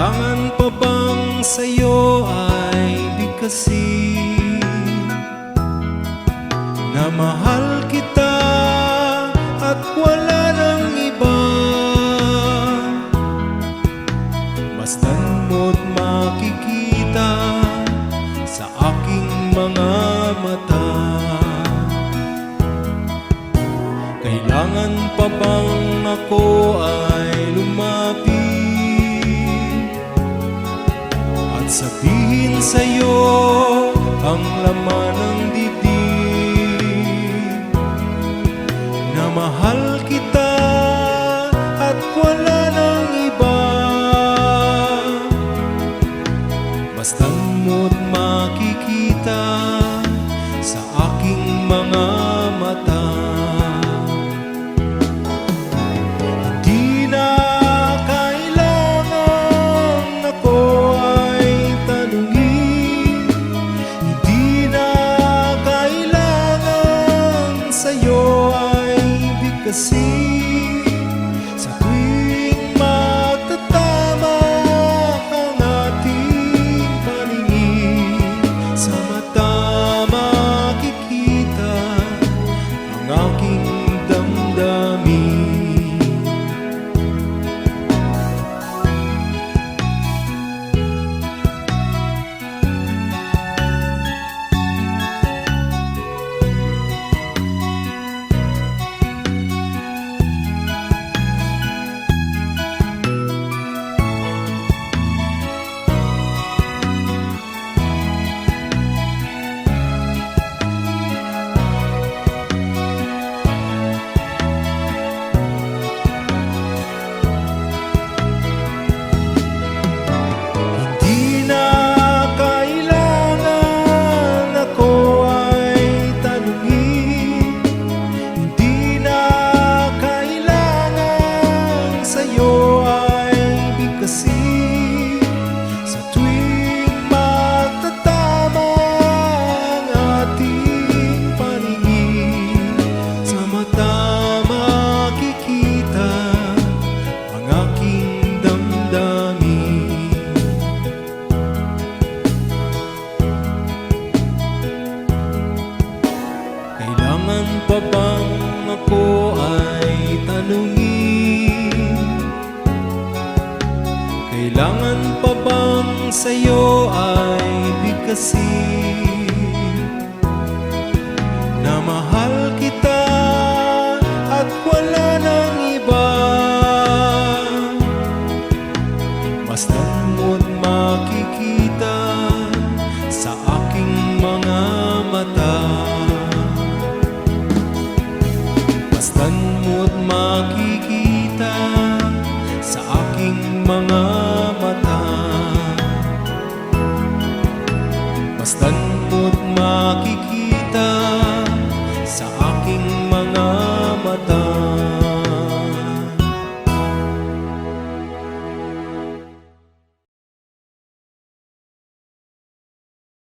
Kailangan pa bang sa'yo ay bigkasin? Na mahal kita at wala ng iba. Bastan mo't makikita sa aking mga mata. Kailangan pa bang ako ay sa'yo ang laman ng dibdib Na mahal bigkasin Sa kailangan Kailangan pa bang sa'yo ay bigkasin? Na mahal kita at wala nang iba Basta't mo't makikita sa aking mga mata Basta't mo't makikita sa aking mga Mo't makikita sa aking